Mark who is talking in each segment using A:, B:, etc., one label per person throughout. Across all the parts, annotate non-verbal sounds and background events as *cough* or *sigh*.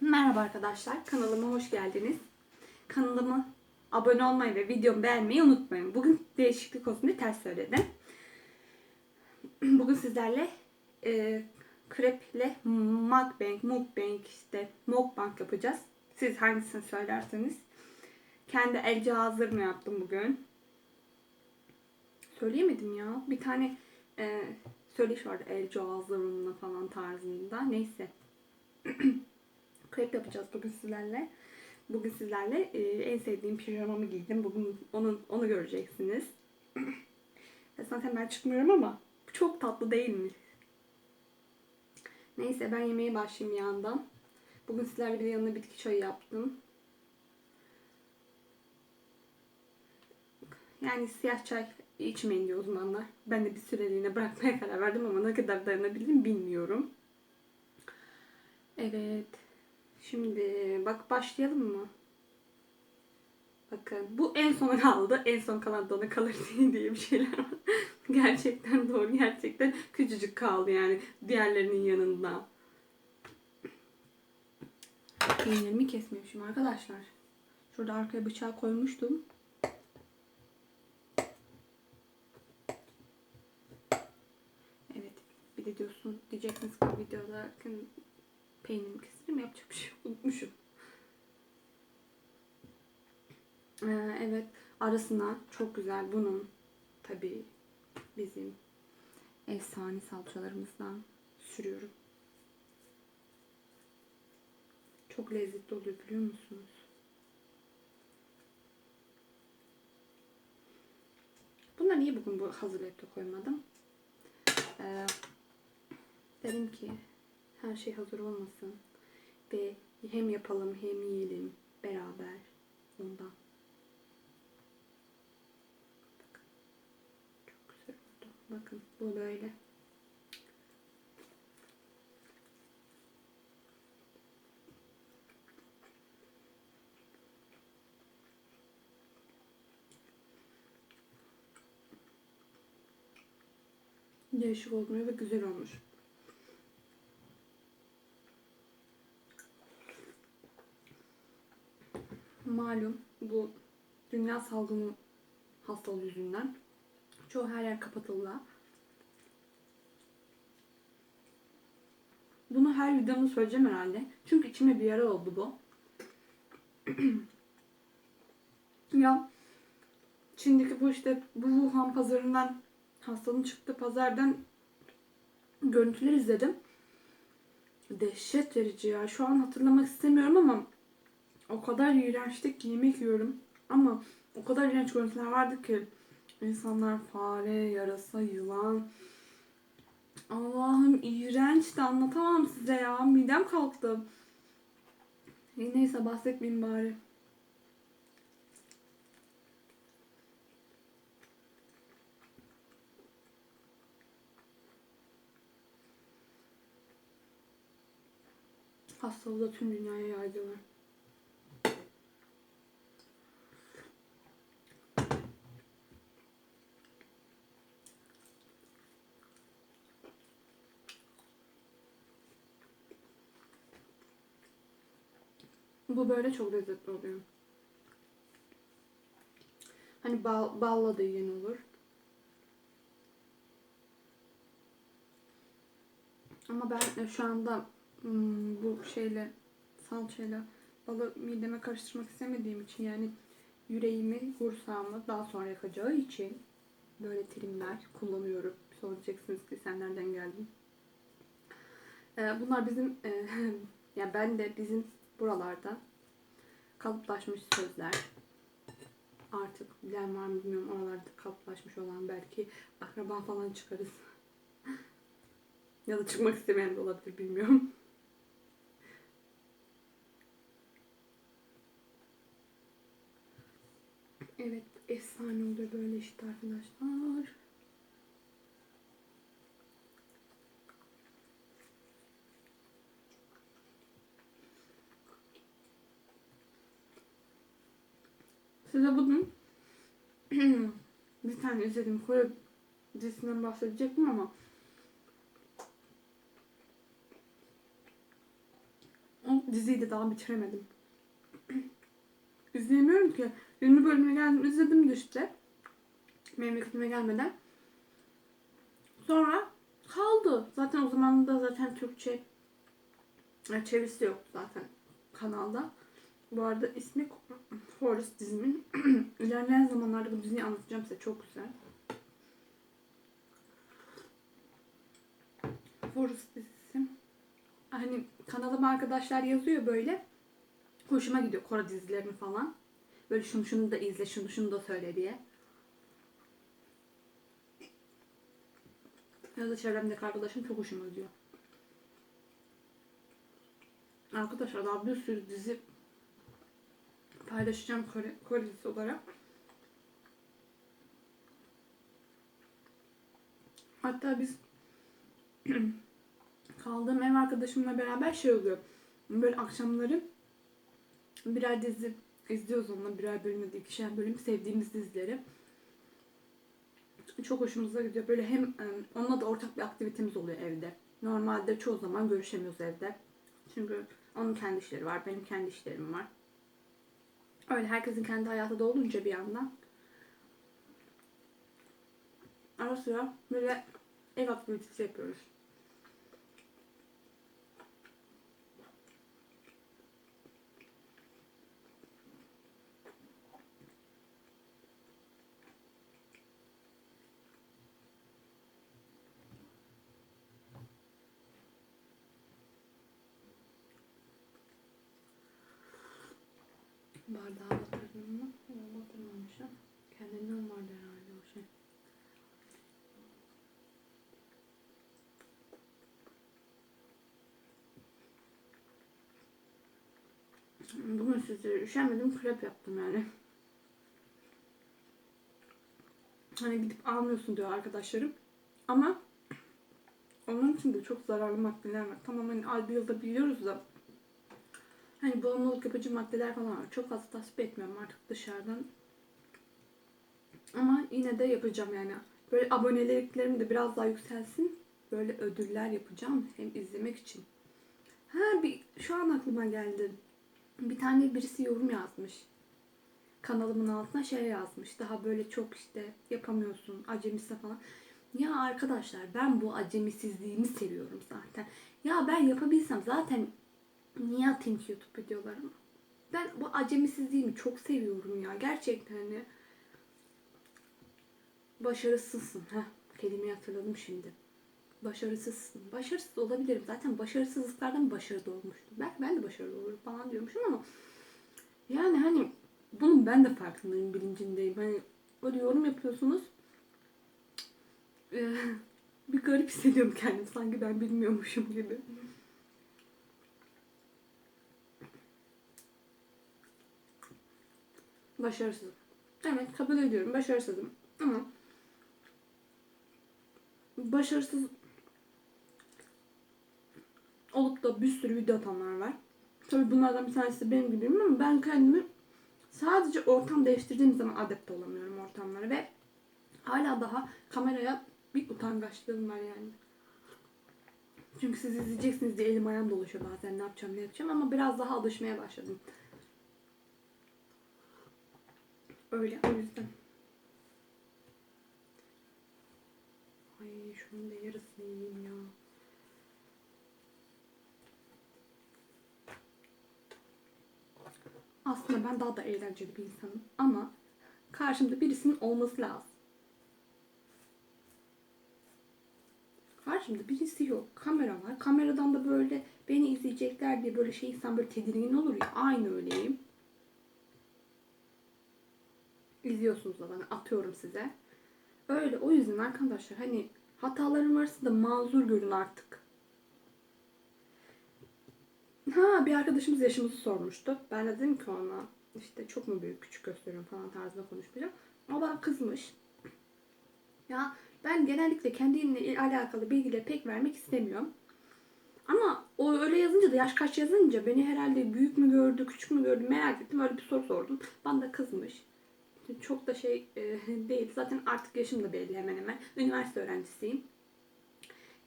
A: Merhaba arkadaşlar, kanalıma hoş geldiniz. Kanalıma abone olmayı ve videomu beğenmeyi unutmayın. Bugün değişiklik olsun diye ters söyledim. Bugün sizlerle e, kreple mukbang, mukbang işte mukbang yapacağız. Siz hangisini söylerseniz. Kendi el cihazlarımla yaptım bugün. Söyleyemedim ya. Bir tane e, söyleyiş vardı el cihazlarımla falan tarzında. Neyse. *clears throat* krep yapacağız bugün sizlerle. Bugün sizlerle e, en sevdiğim pijamamı giydim. Bugün onun onu göreceksiniz. *clears throat* Zaten ben çıkmıyorum ama çok tatlı değil mi? Neyse ben yemeğe başlayayım yandan. Bugün sizlerle bir yanına bitki çayı yaptım. Yani siyah çay içmeyin diyor uzmanlar. Ben de bir süreliğine bırakmaya karar verdim ama ne kadar dayanabildim bilmiyorum. Evet. Şimdi bak başlayalım mı? Bakın bu en sona *laughs* kaldı. En son kalan da ona kalır diye bir şeyler var. *laughs* gerçekten doğru. Gerçekten küçücük kaldı yani diğerlerinin yanında. Peynirimi kesmemişim arkadaşlar. Şurada arkaya bıçağı koymuştum. Evet. Bir de diyorsun diyeceksiniz ki videoda peynirimi keserim yapacak bir şey. Unutmuşum. Ee, evet. Arasına çok güzel bunun tabii bizim efsane salçalarımızdan sürüyorum. Çok lezzetli oluyor biliyor musunuz? Bunları niye bugün bu da koymadım? Ee, dedim ki her şey hazır olmasın ve hem yapalım hem yiyelim beraber ondan. Bakın. Çok güzel oldu. Bakın bu böyle. Değişik olmuyor ve güzel olmuş. Malum bu dünya salgını hastalığı yüzünden çoğu her yer kapatıldı. Bunu her videomda söyleyeceğim herhalde. Çünkü içime bir yara oldu bu. *clears throat* ya Çin'deki bu işte bu Wuhan pazarından hastalığın çıktığı pazardan görüntüler izledim. Dehşet verici ya. Şu an hatırlamak istemiyorum ama o kadar iğrençti ki yemek yiyorum. Ama o kadar iğrenç görüntüler vardı ki insanlar fare, yarasa, yılan. Allah'ım iğrençti anlatamam size ya. Midem kalktı. Neyse bahsetmeyeyim bari. Hastalığı da tüm dünyaya yaydılar. Bu böyle çok lezzetli oluyor. Hani bal, balla da yiyen olur. Ama ben e, şu anda hmm, bu şeyle salçayla balı mideme karıştırmak istemediğim için yani yüreğimi, kursağımı daha sonra yakacağı için böyle terimler kullanıyorum. Soracaksınız ki sen nereden geldin? Ee, bunlar bizim e, *laughs* yani ben de bizim buralarda kalıplaşmış sözler. Artık bilen var mı bilmiyorum oralarda kalıplaşmış olan belki akraba falan çıkarız. *laughs* ya da çıkmak istemeyen de olabilir bilmiyorum. Evet efsane oluyor böyle işte arkadaşlar. Size bugün *clears throat* bir tane izlediğim Kore dizisinden bahsedecektim ama o diziyi de daha bitiremedim. *clears throat* İzleyemiyorum ki. 20 bölümüne geldim izledim de işte. Memleketime gelmeden. Sonra kaldı. Zaten o zaman da zaten Türkçe yani çevirisi yoktu zaten kanalda. Bu arada ismi Forrest dizimin. *clears throat* İlerleyen zamanlarda bu diziyi anlatacağım size. Çok güzel. Forrest dizisi. Hani kanalıma arkadaşlar yazıyor böyle. Hoşuma gidiyor Kore dizilerini falan. Böyle şunu şunu da izle, şunu şunu da söyle diye. Ya da çevremdeki arkadaşım çok hoşuma gidiyor. Arkadaşlar daha bir sürü dizi paylaşacağım Kore, Kore dizisi olarak. Hatta biz *clears throat* kaldığım ev arkadaşımla beraber şey oluyor. Böyle akşamları birer dizi izliyoruz onunla birer bölüm ikişer bölüm sevdiğimiz dizileri. Çok hoşumuza gidiyor. Böyle hem e, onunla da ortak bir aktivitemiz oluyor evde. Normalde çoğu zaman görüşemiyoruz evde. Çünkü onun kendi işleri var, benim kendi işlerim var. Öyle herkesin kendi hayatı da bir yandan. Ara sıra böyle ev aktivitesi yapıyoruz. Bardağı batırdım mı? Yok batırmamışım. Kendinden vardı herhalde o şey. Bugün size üşenmedim krep yaptım yani. Hani gidip almıyorsun diyor arkadaşlarım. Ama onun için de çok zararlı maddeler var. Tamam hani bir yılda biliyoruz da Hani bağımlılık yapıcı maddeler falan var. Çok fazla tasvip etmiyorum artık dışarıdan. Ama yine de yapacağım yani. Böyle aboneliklerim de biraz daha yükselsin. Böyle ödüller yapacağım. Hem izlemek için. Ha bir şu an aklıma geldi. Bir tane birisi yorum yazmış. Kanalımın altına şey yazmış. Daha böyle çok işte yapamıyorsun. Acemisi falan. Ya arkadaşlar ben bu acemisizliğimi seviyorum zaten. Ya ben yapabilsem zaten Niye atayım ki YouTube videolarımı? Ben bu acemisizliğimi çok seviyorum ya. Gerçekten hani başarısızsın. Heh, kelimeyi hatırladım şimdi. Başarısızsın. Başarısız olabilirim. Zaten başarısızlıklardan başarılı olmuştum. Belki ben de başarılı olurum falan diyormuşum ama yani hani bunun ben de farkındayım, bilincindeyim. Hani böyle yorum yapıyorsunuz. Ee, *laughs* bir garip hissediyorum kendimi. Sanki ben bilmiyormuşum gibi. Başarısızım. Evet kabul ediyorum başarısızım. Ama başarısız olup da bir sürü video atanlar var. Tabii bunlardan bir tanesi benim gibiyim ama ben kendimi sadece ortam değiştirdiğim zaman adept olamıyorum ortamlara ve hala daha kameraya bir utangaçlığım var yani. Çünkü siz izleyeceksiniz diye elim ayağım dolaşıyor bazen ne yapacağım ne yapacağım ama biraz daha alışmaya başladım. Öyle o yüzden. Ay şunun da yarısını yiyeyim ya. Aslında ben daha da eğlenceli bir insanım ama karşımda birisinin olması lazım. Karşımda birisi yok. Kamera var. Kameradan da böyle beni izleyecekler diye böyle şey insan böyle tedirgin olur ya. Aynı öyleyim. İzliyorsunuz da bana atıyorum size. Öyle o yüzden arkadaşlar hani hatalarım varsa da mazur görün artık. Ha bir arkadaşımız yaşımızı sormuştu. Ben de dedim ki ona işte çok mu büyük küçük gösteriyorum falan tarzında konuşmayacağım. O bana kızmış. Ya ben genellikle kendimle alakalı bilgileri pek vermek istemiyorum. Ama o öyle yazınca da yaş kaç yazınca beni herhalde büyük mü gördü, küçük mü gördü merak ettim. Öyle bir soru sordum. Bana da kızmış. Çok da şey e, *laughs* değil. Zaten artık yaşım da belli hemen hemen. Üniversite öğrencisiyim.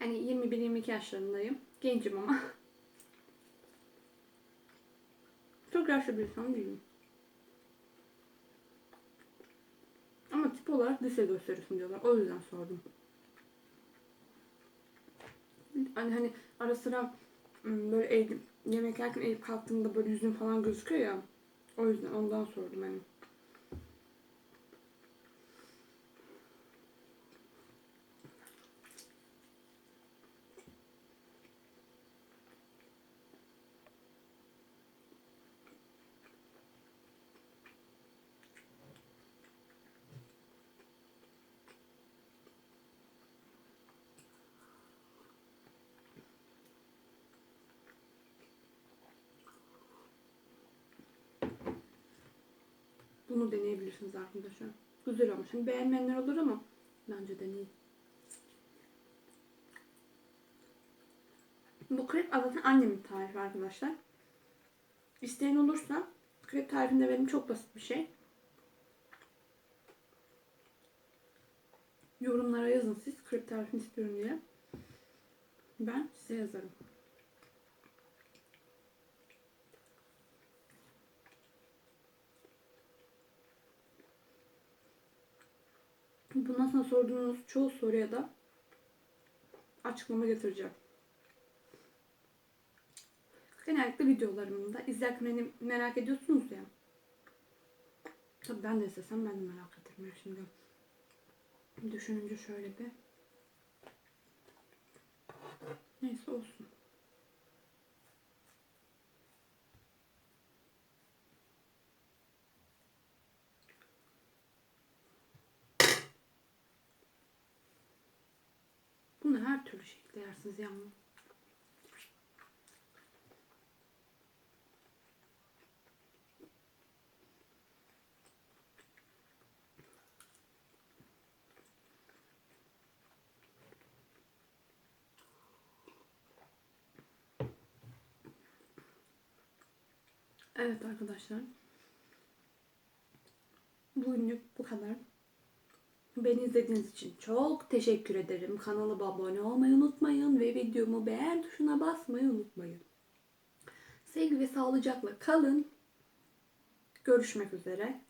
A: Yani 21-22 yaşlarındayım. Gencim ama. *laughs* yaşlı bir insan değilim. Ama tip olarak lise gösteriyorsun diyorlar. O yüzden sordum. Hani hani ara sıra böyle eğilip, yemek yerken eğilip kalktığımda böyle yüzüm falan gözüküyor ya. O yüzden ondan sordum hani. Bunu deneyebilirsiniz arkadaşlar. Güzel olmuş. Hani beğenmeyenler olur ama bence deneyin. Bu krep zaten annemin tarifi arkadaşlar. İsteyen olursa krep tarifinde benim çok basit bir şey. Yorumlara yazın siz krep tarifini istiyorum diye. Ben size yazarım. Bundan sonra sorduğunuz çoğu soruya da açıklama getireceğim. Genellikle videolarımda izlerken hani merak ediyorsunuz ya. Tabii ben de istesem ben de merak ya şimdi. Düşününce şöyle bir. Neyse olsun. Bunu her türlü şekilde yersiniz yalnız. Evet arkadaşlar. Bugünlük bu kadar. Beni izlediğiniz için çok teşekkür ederim. Kanalıma abone olmayı unutmayın ve videomu beğen tuşuna basmayı unutmayın. Sevgi ve sağlıcakla kalın. Görüşmek üzere.